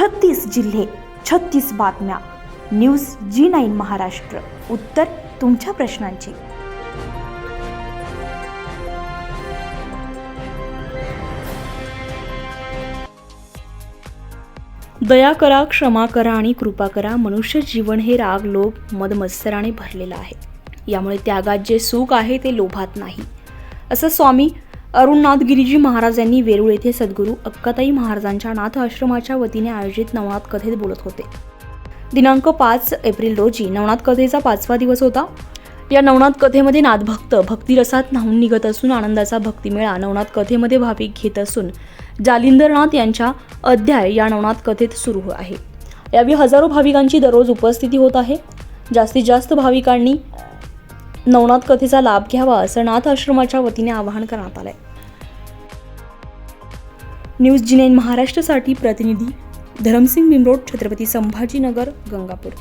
छत्तीस जिल्हे छत्तीस बातम्या. News G nine Maharashtra. उत्तर तुमच्या प्रश्नांची. दया करा क्षमा करा आणि कृपा करा. मनुष्य जीवन हे राग लोभ मदमत्सराने भरलेलं आहे. यामुळे त्यागात जे सुख आहे ते लोभात नाही. असं स्वामी अरुणनाथ गिरीजी महाराज यांनी वेरूळ येथे सद्गुरू अक्काताई महाराजांच्या नाथ आश्रमाच्या वतीने आयोजित नवनाथ कथेत बोलत होते. दिनांक पाच एप्रिल रोजी नवनाथ कथेचा पाचवा दिवस होता. या नवनाथ कथेमध्ये नाथभक्त भक्तिरसात न्हावून निघत असून आनंदाचा भक्तिमेळा नवनाथ कथेमध्ये भाविक घेत असून जालिंदरनाथ यांच्या अध्याय या नवनाथ कथेत सुरू आहे. यावेळी हजारो भाविकांची दररोज उपस्थिती होत आहे. जास्तीत जास्त भाविकांनी नवनाथ कथेचा लाभ घ्यावा असं नाथ आश्रमाच्या वतीने आवाहन करण्यात आलंय. न्यूज जी महाराष्ट्रासाठी प्रतिनिधी धरमसिंग बिमरोड छत्रपती संभाजीनगर गंगापूर.